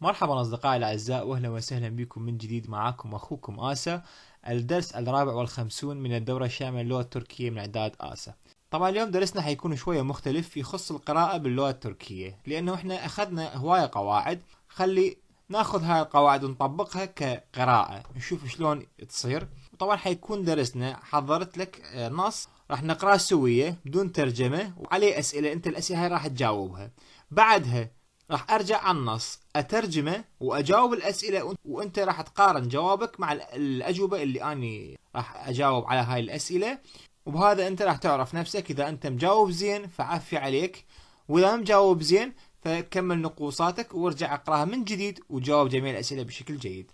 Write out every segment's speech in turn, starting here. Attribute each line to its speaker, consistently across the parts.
Speaker 1: مرحبا أصدقائي الأعزاء وأهلا وسهلا بكم من جديد معاكم أخوكم آسا الدرس الرابع والخمسون من الدورة الشاملة للغة التركية من إعداد آسا. طبعا اليوم درسنا حيكون شوية مختلف يخص القراءة باللغة التركية لأنه إحنا أخذنا هواية قواعد خلي ناخذ هاي القواعد ونطبقها كقراءة نشوف شلون تصير. طبعا حيكون درسنا حضرت لك آه، نص راح نقراه سوية بدون ترجمة وعليه أسئلة أنت الأسئلة هاي راح تجاوبها. بعدها راح أرجع على النص أترجمه وأجاوب الأسئلة وانت راح تقارن جوابك مع الأجوبة اللي أني راح أجاوب على هاي الأسئلة. وبهذا أنت راح تعرف نفسك إذا أنت مجاوب زين فعفي عليك. وإذا مجاوب زين فكمل نقوصاتك وارجع أقراها من جديد وجاوب جميع الأسئلة بشكل جيد.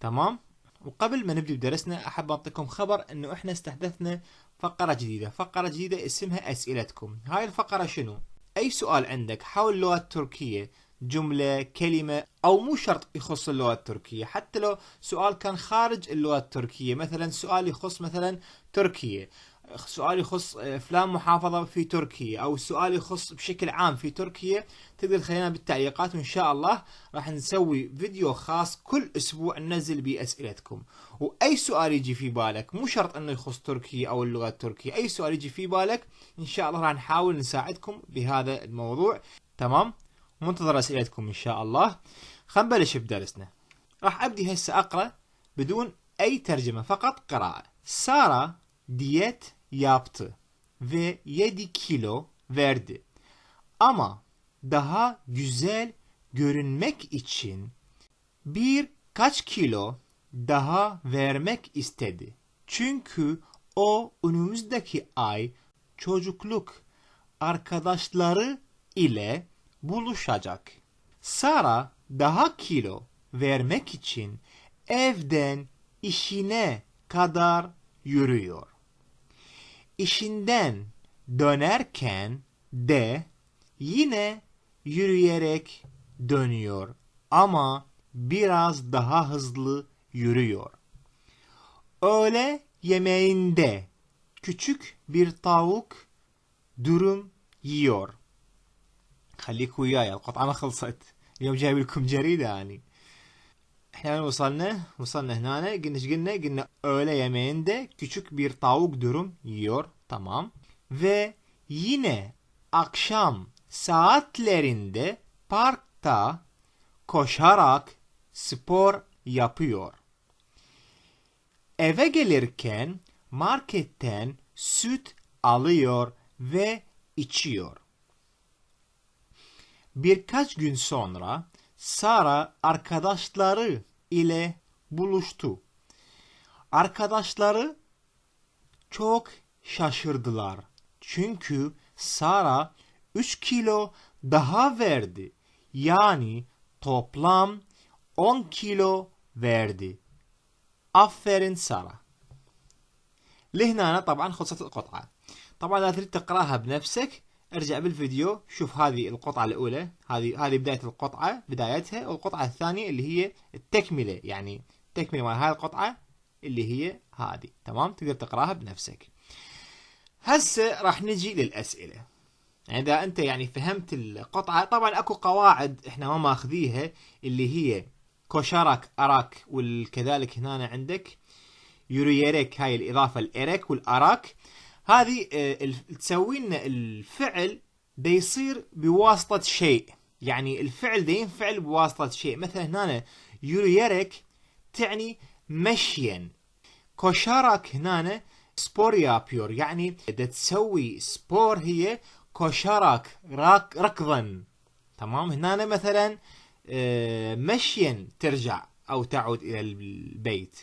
Speaker 1: تمام؟ وقبل ما نبدأ بدرسنا أحب أعطيكم خبر أنه إحنا استحدثنا فقرة جديدة. فقرة جديدة اسمها أسئلتكم. هاي الفقرة شنو؟ أي سؤال عندك حول اللغة التركية جملة كلمة أو مو شرط يخص اللغة التركية حتى لو سؤال كان خارج اللغة التركية مثلا سؤال يخص مثلا تركيا سؤال يخص آه، فلان محافظة في تركيا أو سؤال يخص بشكل عام في تركيا. تقدر تخلينا بالتعليقات وإن شاء الله راح نسوي فيديو خاص كل أسبوع ننزل به أسئلتكم. وأي سؤال يجي في بالك مو شرط أنه يخص تركيا أو اللغة التركية أي سؤال يجي في بالك إن شاء الله راح نحاول نساعدكم بهذا الموضوع. تمام؟ منتظر أسئلتكم إن شاء الله. خلينا نبلش بدرسنا. راح أبدي هسه أقرأ بدون أي ترجمة فقط قراءة. سارة ديت yaptı ve 7 kilo verdi. Ama daha güzel görünmek için birkaç kilo daha vermek istedi. Çünkü o önümüzdeki ay çocukluk arkadaşları ile buluşacak. Sara daha kilo vermek için evden işine kadar yürüyor işinden dönerken de yine yürüyerek dönüyor ama biraz daha hızlı yürüyor. Öğle yemeğinde küçük bir tavuk dürüm yiyor. خليك وياي القطعة ما خلصت اليوم جايب لكم جريدة يعني احنا وصلنا وصلنا هنا قلنا ايش قلنا قلنا öğle yemeğinde küçük bir tavuk dürüm yiyor tamam ve yine akşam saatlerinde parkta koşarak spor yapıyor. Eve gelirken marketten süt alıyor ve içiyor. Birkaç gün sonra Sara arkadaşları ile buluştu. Arkadaşları çok şaşırdılar. Çünkü Sara 3 kilo daha verdi. Yani toplam 10 kilo verdi. Aferin Sara. لهنا طبعا خلصت القطعة طبعا إذا تريد تقراها بنفسك ارجع بالفيديو شوف هذه القطعة الأولى هذه هذه بداية القطعة بدايتها والقطعة الثانية اللي هي التكملة يعني التكملة مال هاي القطعة اللي هي هذه تمام تقدر تقراها بنفسك هسه راح نجي للأسئلة. يعني إذا أنت يعني فهمت القطعة طبعا أكو قواعد إحنا ما ماخذيها اللي هي كوشارك أراك وكذلك هنا عندك يوريريك هاي الإضافة الإيريك والأراك. هذه آه، تسوي لنا الفعل ده يصير بواسطة شيء. يعني الفعل ده ينفعل بواسطة شيء. مثلا هنا يوريريك تعني مشيا. كوشارك هنا سبور يابيور يعني ده تسوي سبور هي كوشارك راك ركضا تمام هنا مثلا آه، مشيا ترجع أو تعود إلى البيت.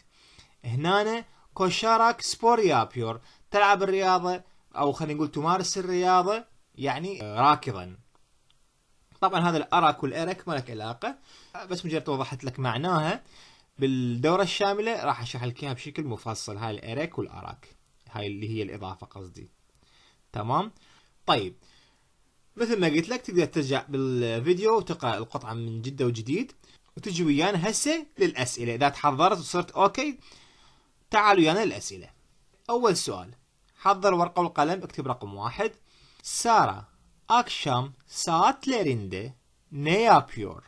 Speaker 1: هنا كوشارك سبور يابيور تلعب الرياضة أو خلينا نقول تمارس الرياضة يعني راكضا طبعا هذا الأرك والأرك ما لك علاقة. بس مجرد وضحت لك معناها. بالدورة الشاملة راح أشرح لك إياها بشكل مفصل. هاي الأرك والأرك هاي اللي هي الإضافة قصدي. تمام؟ طيب مثل ما قلت لك تقدر ترجع بالفيديو وتقرأ القطعة من جدة وجديد وتجي ويانا هسه للأسئلة. إذا تحضرت وصرت أوكي تعالوا ويانا للأسئلة. أول سؤال حضر ورقة والقلم اكتب رقم واحد. Sara akşam saatlerinde ne yapıyor?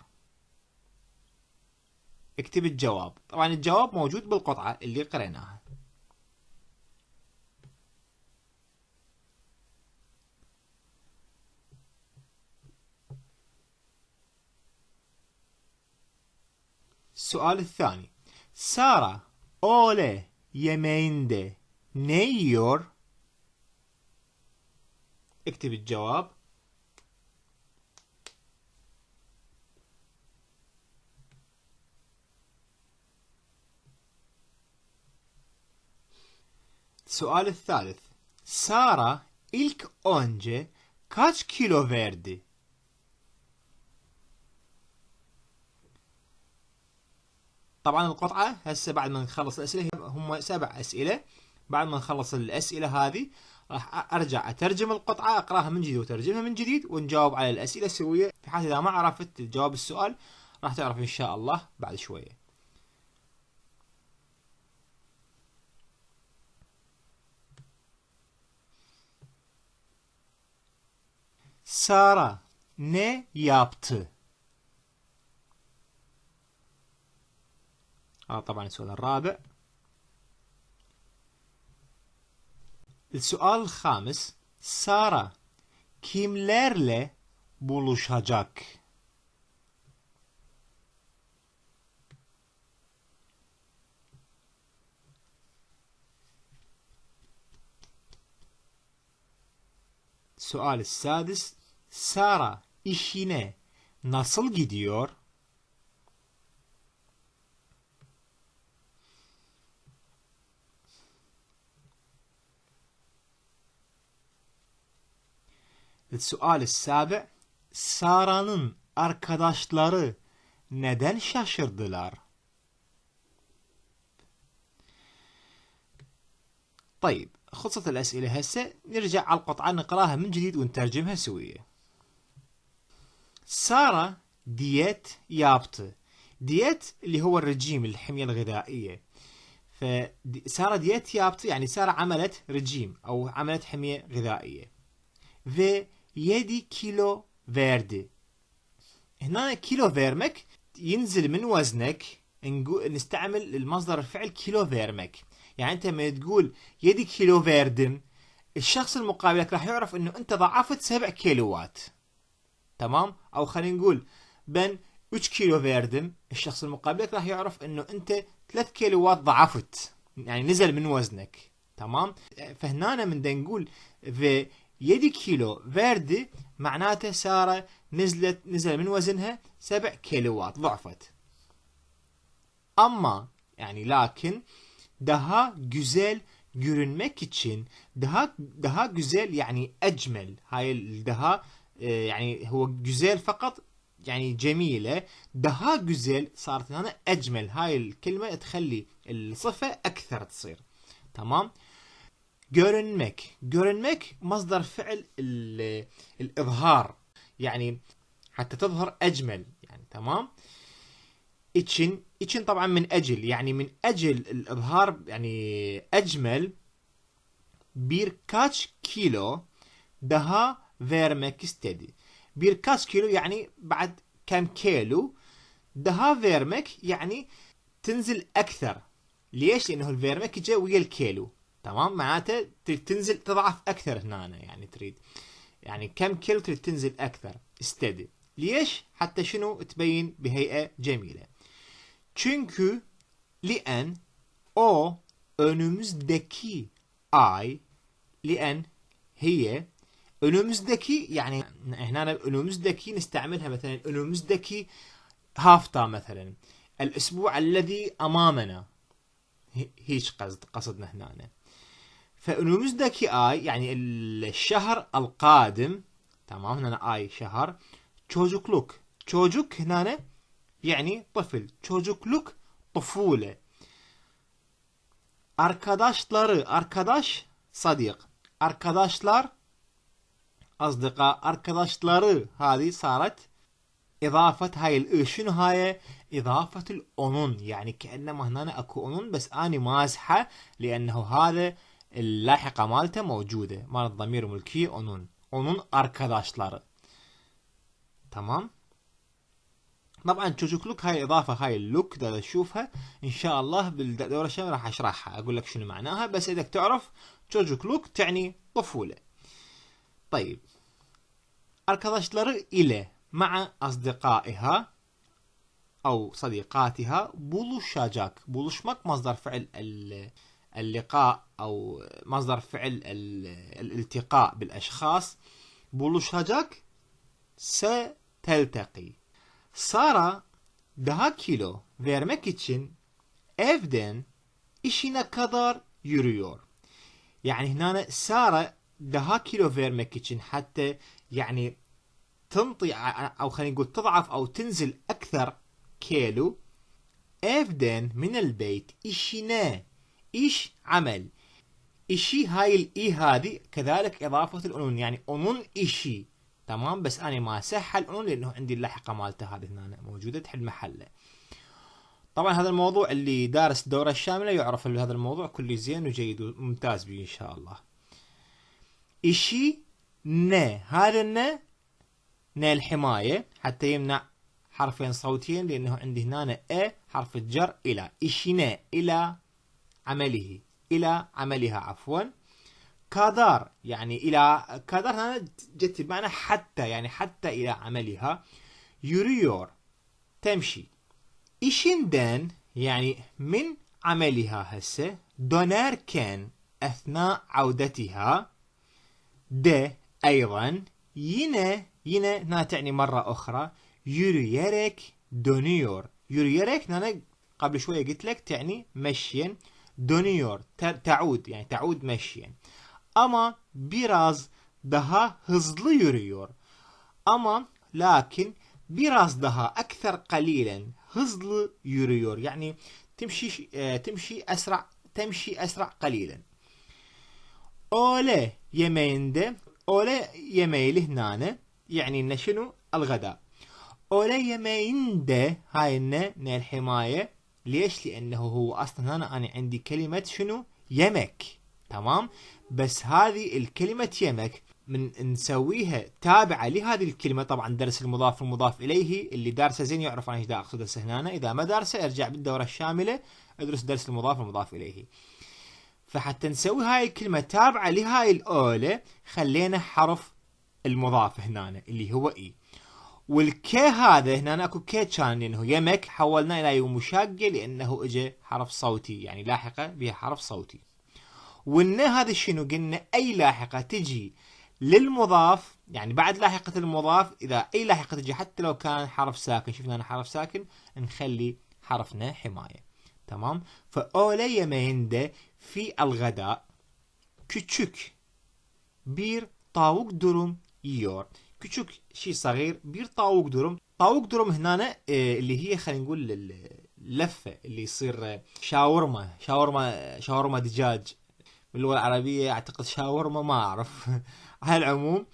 Speaker 1: اكتب الجواب. طبعا الجواب موجود بالقطعة اللي قريناها. السؤال الثاني سارة أولي yemeğinde ne yiyor? اكتب الجواب السؤال الثالث سارة ilk önce kaç kilo verdi? طبعا القطعة هسه بعد ما نخلص الأسئلة هم سبع أسئلة. بعد ما نخلص الأسئلة هذه راح أرجع أترجم القطعة أقراها من جديد وترجمها من جديد ونجاوب على الأسئلة سوية في حال إذا ما عرفت جواب السؤال راح تعرف إن شاء الله بعد شوية. Sara ne yaptı? هذا طبعا السؤال الرابع السؤال الخامس سارة kimlerle buluşacak? السؤال السادس سارة işine nasıl gidiyor? السؤال السابع Sara'nın arkadaşları neden şaşırdılar? طيب خلصت الأسئلة هسه نرجع على القطعة نقراها من جديد ونترجمها سوية. سارة ديت يابت ديت اللي هو الرجيم الحمية الغذائية. فسارة ديت يابت يعني سارة عملت رجيم أو عملت حمية غذائية. Ve 7 kilo verdi. هنا كيلو فيرمك ينزل من وزنك نستعمل المصدر الفعل كيلو فيرمك يعني انت لما تقول يدي كيلو فيردم الشخص المقابلك راح يعرف انه انت ضعفت 7 كيلوات تمام أو خلينا نقول بن 3 كيلو فيردم الشخص المقابلك راح يعرف انه انت 3 كيلوات ضعفت يعني نزل من وزنك تمام فهنا من نقول في 7 كيلو فيردي معناته سارة نزلت نزل من وزنها 7 كيلوات ضعفت أما يعني لكن daha güzel görünmek için daha daha güzel يعني أجمل هاي الدها يعني هو güzel فقط يعني جميلة daha güzel صارت هنا أجمل هاي الكلمة تخلي الصفة أكثر تصير تمام görünmek görünmek مصدر فعل الإظهار. يعني حتى تظهر أجمل. يعني تمام؟ için için طبعا من أجل. يعني من أجل الإظهار يعني أجمل. birkaç kilo daha vermek istedi. Birkaç kilo يعني بعد كم كيلو؟ daha vermek يعني تنزل أكثر. ليش؟ لأنه الفيرمك جاء ويا الكيلو. تمام؟ معناته تريد تنزل تضعف أكثر هنا يعني تريد يعني كم كيلو تريد تنزل أكثر؟ استدي ليش؟ حتى شنو؟ تبين بهيئة جميلة. çünkü لأن o önümüzdeki ay لأن هي önümüzdeki يعني هنا önümüzdeki نستعملها مثلا önümüzdeki هافتا مثلا. الأسبوع الذي أمامنا هيش قصد قصدنا هنا. فنموذجك آي يعني الشهر القادم تمام هنا آي شهر çocukluk. Çocuk هنا يعني طفل çocukluk طفولة arkadaşları arkadaş صديق arkadaşlar أصدقاء arkadaşları هذه صارت إضافة هاي الإ شنو هاي إضافة الأنون يعني كأنما هنا أكو أنون بس أني مازحة لأنه هذا اللاحقة مالته موجودة. مال الضمير ملكي onun onun arkadaşları tamam طبعا تشوجوكلوك هاي الاضافه هاي اللوك دا تشوفها إن شاء الله بالدورة الشاملة راح أشرحها. أقول لك شنو معناها بس إذا تعرف تشوجوكلوك تعني طفولة. طيب. arkadaşları ile مع أصدقائها أو صديقاتها buluşacak buluşmak مصدر فعل اللقاء أو مصدر فعل الالتقاء بالأشخاص. buluşacak ستلتقي. Sara daha kilo vermek için evden işine kadar yürüyor. Yani هنا سارة daha kilo vermek için حتى يعني تنطي أو خلينا نقول تضعف أو تنزل أكثر كيلو. evden من البيت إشنا إيش عمل؟ إشي هاي الإي هذه كذلك إضافة الأنون يعني أنون إشي تمام؟ بس أنا ما سهل الأنون لأنه عندي اللاحقة مالته هذه هنا موجودة تحل محله. طبعا هذا الموضوع اللي دارس الدورة الشاملة يعرف هذا الموضوع كله زين وجيد وممتاز به إن شاء الله. إشي ن هذا الن ن الحماية حتى يمنع حرفين صوتيين لأنه عندي هنا أ حرف الجر إلى. إشنا إلى. عمله إلى عملها عفوا. كادار يعني إلى كادار هنا جت بمعنى حتى يعني حتى إلى عملها. يوريور تمشي. إشندن يعني من عملها هسه. دونار كان أثناء عودتها. د أيضا. ينا ينا هنا تعني مرة أخرى. يوريرك دونيور. يوريرك هنا قبل شوية قلت لك تعني مشيا. Dönüyor تعود yani تعود مشيا ama biraz daha hızlı yürüyor ama lakin biraz daha akthar قليلا hızlı yürüyor yani تمشي تمشي أسرع تمشي أسرع قليلا öğle yemeğinde öğle yemeği هنا يعني إن شنو الغداء öğle yemeğinde هاي إن الحماية ليش؟ لأنه هو أصلا هنا أنا عندي كلمة شنو؟ يمك تمام؟ بس هذه الكلمة يمك من نسويها تابعة لهذه الكلمة. طبعا درس المضاف المضاف إليه اللي دارسه زين يعرف أنا إيش دا أقصد هنا. إذا ما دارسه أرجع بالدورة الشاملة أدرس درس المضاف المضاف إليه. فحتى نسوي هاي الكلمة تابعة لهاي الأولى خلينا حرف المضاف هنا اللي هو إي. والكي هذا هنا أكو كي كان لأنه يمك حولنا إلى يو مشاقة لأنه اجى حرف صوتي يعني لاحقة بها حرف صوتي. والنا هذا شنو؟ قلنا أي لاحقة تجي للمضاف يعني بعد لاحقة المضاف إذا أي لاحقة تجي حتى لو كان حرف ساكن شفنا هنا حرف ساكن نخلي حرفنا حماية. تمام؟ فأولى يمينده في الغداء küçük bir tavuk durum yiyor. Küçük شيء صغير بير طاوق درم طاوق درم هنا اللي هي خلينا نقول اللفة اللي يصير شاورما شاورما شاورما دجاج باللغة العربية اعتقد شاورما ما اعرف على العموم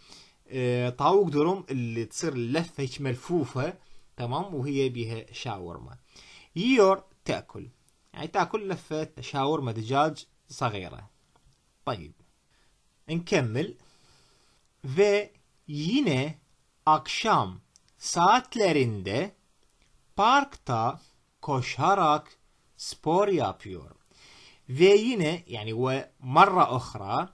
Speaker 1: طاوق درم اللي تصير اللفة هيك ملفوفة تمام وهي بها شاورما يور تاكل يعني تاكل لفة شاورما دجاج صغيرة طيب نكمل ve yine akşam saatlerinde parkta koşarak spor yapıyor. Ve yine yani ve marra ohra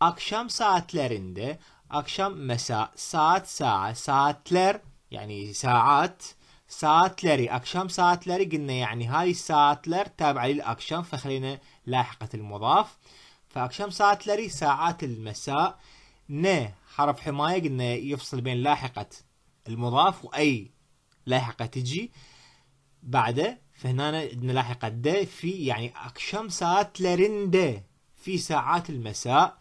Speaker 1: akşam saatlerinde akşam mesa saat saat saatler yani saat saatleri akşam saatleri قلنا يعني هاي الساعتler تابعة للأكشام فخلينا لاحقة المضاف فأكشام ساعتلري ساعات المساء ن حرف حماية قلنا يفصل بين لاحقة المضاف وأي لاحقة تجي. بعده فهنا عندنا لاحقة د في يعني أكشم ساعات لرنده في ساعات المساء.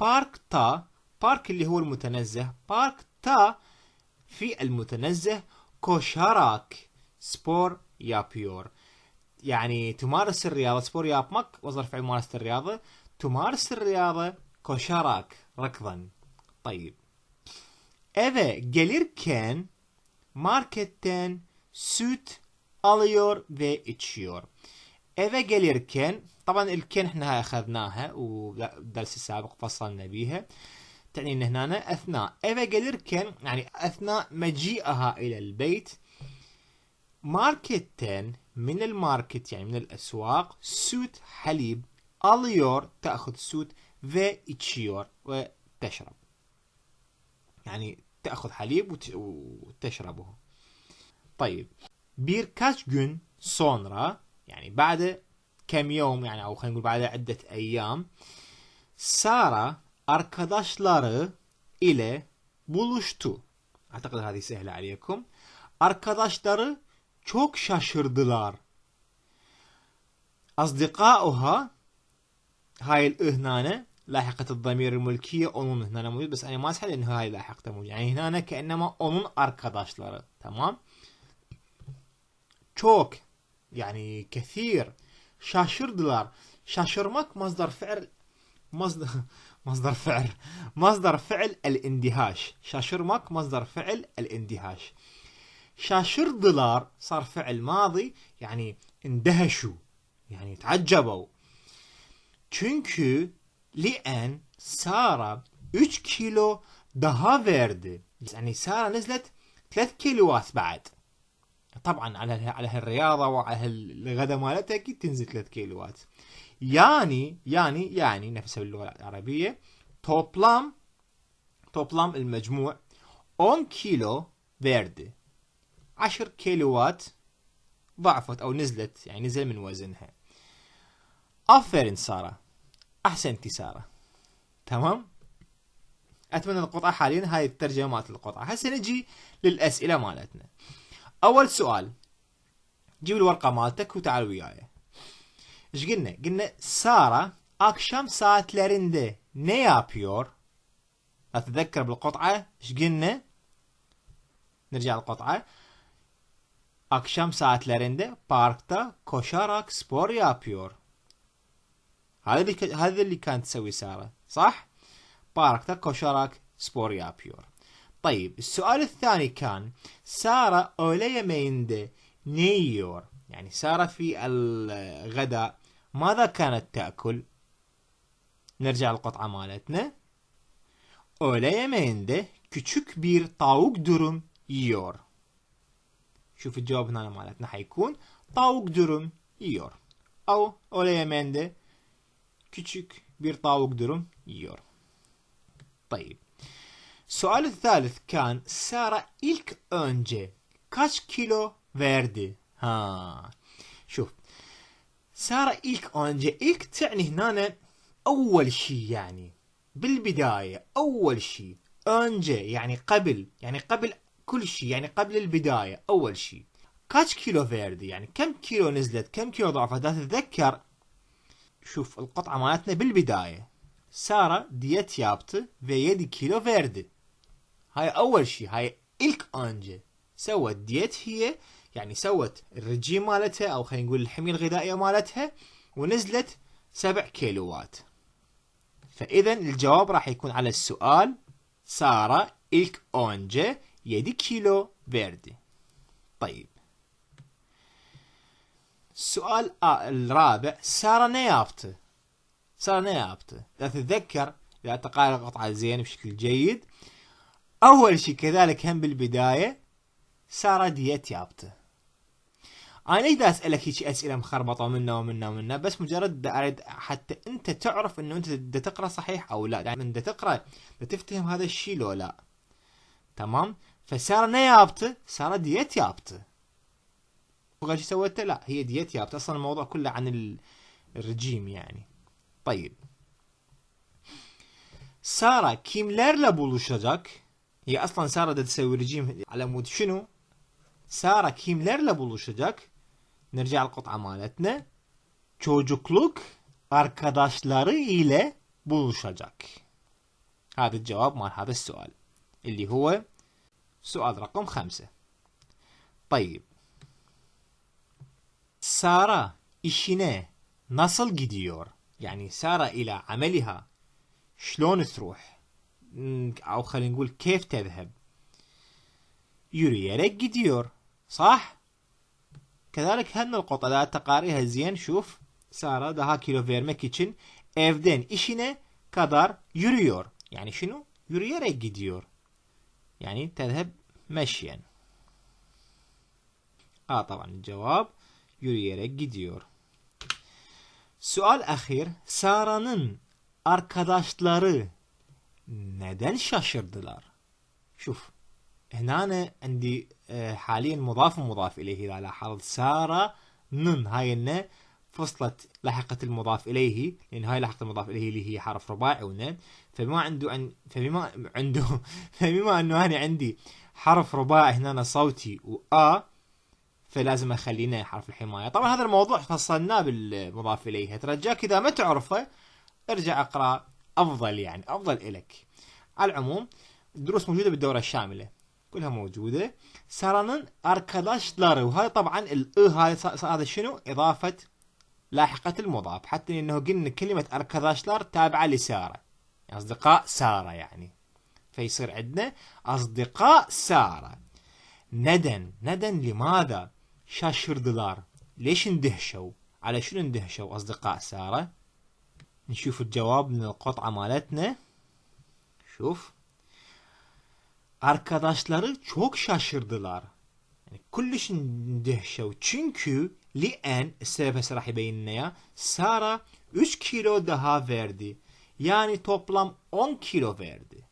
Speaker 1: بارك تا بارك اللي هو المتنزه. بارك تا في المتنزه. كوشاراك سبور يابيور يعني تمارس الرياضة سبور يابمك وظرف ممارسة الرياضة. تمارس الرياضة كوشاراك. ركضا. طيب. eve gelirken marketten süt alıyor ve içiyor. eve gelirken طبعا الكن إحنا أخذناها ودرس السابق فصلنا بيها. تعني إن هنا أثناء. eve gelirken يعني أثناء مجيئها إلى البيت ماركتين من الماركت يعني من الأسواق سوت حليب alıyor تأخذ سوت ve içiyor وتشرب يعني تأخذ حليب وتشربه طيب birkaç gün sonra يعني بعد كم يوم يعني أو خلينا نقول بعد عدة أيام Sara arkadaşları ile buluştu. أعتقد هذه سهلة عليكم. Arkadaşları çok şaşırdılar. أصدقاؤها هاي الإهنانة لاحقة الضمير الملكية onun هنا موجود بس أنا ما أسحل إنه هاي لاحقته موجود يعني هنا كأنما onun arkadaşları. tamam çok يعني كثير. şaşırdılar şaşırmak مصدر فعل مصدر مصدر فعل مصدر فعل الإندهاش. شاشرمك مصدر فعل الإندهاش. شاشردلار صار فعل ماضي يعني اندهشوا يعني تعجبوا. Çünkü لأن سارة 3 كيلو daha verdi. يعني سارة نزلت 3 كيلوات بعد. طبعا على على هالرياضة وعلى الغداء مالتها أكيد تنزل 3 كيلوات. يعني يعني يعني نفسها باللغة العربية toplam toplam المجموع 10 كيلو verdi 10 كيلوات ضعفت أو نزلت يعني نزل من وزنها أفرن سارة أحسنتي سارة تمام؟ أتمنى القطعة حاليا. هاي الترجمة مالت القطعة هسه نجي للأسئلة مالتنا. أول سؤال. جيب الورقة مالتك وتعال وياي. إيش قلنا؟ قلنا سارة akşam saatlerinde ne yapıyor? أتذكر بالقطعة. إيش قلنا؟ نرجع القطعة akşam saatlerinde parkta koşarak spor yapıyor. هذا هذا اللي كانت تسوي سارة صح؟ باركتا كوشاراك سبور yapıyor. طيب السؤال الثاني كان سارة yemeğinde ne yiyor؟ يعني سارة في الغداء ماذا كانت تأكل؟ نرجع القطعة مالتنا öğle yemeğinde küçük bir tavuk dürüm yiyor. شوف الجواب هنا مالتنا حيكون tavuk dürüm yiyor. أو öğle yemeğinde küçük bir tavuk dürüm yiyor. طيب السؤال الثالث كان سارة ilk önce kaç kilo verdi؟ ها شوف سارة ilk önce ilk تعني هنا أول شيء يعني بالبداية أول شيء önce يعني قبل يعني قبل كل شيء يعني قبل البداية أول شيء كاش كيلو فيردي يعني كم كيلو نزلت كم كيلو ضعفت تتذكر شوف القطعة مالتنا بالبداية. سارة ديت يابت في يدي كيلو فيردي. هاي أول شيء هاي إلك أنجي سوت ديت هي يعني سوت الرجيم مالتها أو خلينا نقول الحمية الغذائية مالتها ونزلت سبع كيلوات. فإذا الجواب راح يكون على السؤال سارة إلك أونجي يدي كيلو فيردي. طيب. السؤال الرابع. سارة نيابته سارة نيابته لا تتذكر؟ إذا تقال القطعة زين بشكل جيد. أول شيء كذلك هم بالبداية. سارة ديت يابته أنا ليش أسألك هيك أسئلة مخربطة منا ومنا ومنا بس مجرد أريد حتى أنت تعرف إنه أنت بدك تقرأ صحيح أو لا. يعني بدك تقرأ تفتهم هذا الشيء لو لا. تمام؟ فصار نيابته صار ديت يابته وغير شو سويته لا هي ديت يابته أصلا الموضوع كله عن الرجيم يعني طيب سارة kimlerle buluşacak? هي أصلا سارة دا تسوي رجيم على مود شنو؟ سارة kimlerle buluşacak? Nirca القطعة مالتنا çocukluk arkadaşları ile buluşacak. هذا الجواب مال هذا السؤال اللي هو سؤال رقم خمسة طيب سارة işine nasıl gidiyor? يعني سارة إلى عملها شلون تروح؟ أو خلينا نقول كيف تذهب؟ yürüyerek gidiyor. صح؟ كذلك هالنقطة لا تقاريها زين شوف سارة daha kilo vermek için evden işine kadar yürüyor. Yani şunu yürüyerek gidiyor. Yani تذهب مشيا. آه طبعا الجواب yürüyerek gidiyor. Sual أخير Sara'nın arkadaşları neden şaşırdılar? شوف هنا عندي حاليا مضاف ومضاف إليه إذا لاحظت سارة نن هاي النا فصلت لاحقة المضاف إليه لأن هاي لاحقة المضاف إليه اللي هي حرف رباعي ونن فبما عنده عن فبما عنده فبما أنه أنا عندي حرف رباعي هنا صوتي وآ فلازم أخلينا حرف الحماية. طبعا هذا الموضوع فصلناه بالمضاف اليه ترجاك إذا ما تعرفه ارجع اقرأ أفضل يعني أفضل لك على العموم الدروس موجودة بالدورة الشاملة. كلها موجودة. سارنن arkadaşları وهذا طبعا ال هاي هذا شنو؟ إضافة لاحقة المضاف. حتى إنه قلنا كلمة arkadaşlar تابعة لسارة. أصدقاء سارة يعني. فيصير عندنا أصدقاء سارة. ندن. ندن لماذا؟ شاشردلار ليش اندهشوا على شنو اندهشوا أصدقاء سارة نشوف الجواب من القطعة مالتنا شوف Arkadaşları çok şaşırdılar. Yani كلش اندهشوا çünkü لأن السبب هسه راح يبين لنا سارة 3 kilo daha verdi. Yani toplam 10 kilo verdi.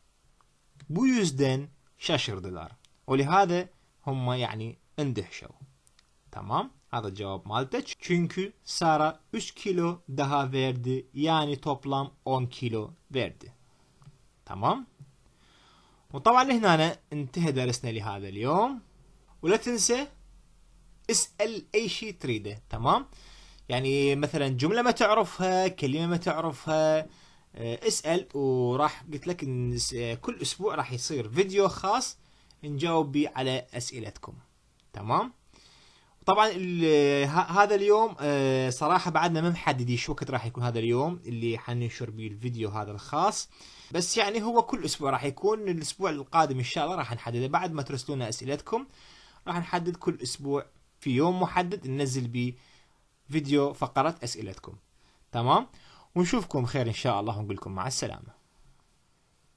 Speaker 1: Bu yüzden şaşırdılar. ولهذا هم يعني اندهشوا Tamam. Hadi cevap مالته. Çünkü Sara 3 kilo daha verdi. Yani toplam 10 kilo verdi. تمام وطبعا هنا انتهى درسنا لهذا اليوم ولا تنسى اسأل أي شيء تريده تمام يعني مثلا جملة ما تعرفها كلمة ما تعرفها اسأل وراح قلت لك إن كل أسبوع راح يصير فيديو خاص نجاوب به على أسئلتكم تمام طبعا هذا اليوم آه، صراحة بعدنا ما محددين شو وقت راح يكون هذا اليوم اللي حننشر به الفيديو هذا الخاص. بس يعني هو كل أسبوع راح يكون الأسبوع القادم إن شاء الله راح نحدده. بعد ما ترسلونا أسئلتكم راح نحدد كل أسبوع في يوم محدد ننزل به فيديو فقرة أسئلتكم. تمام؟ ونشوفكم خير إن شاء الله ونقول لكم مع السلامة.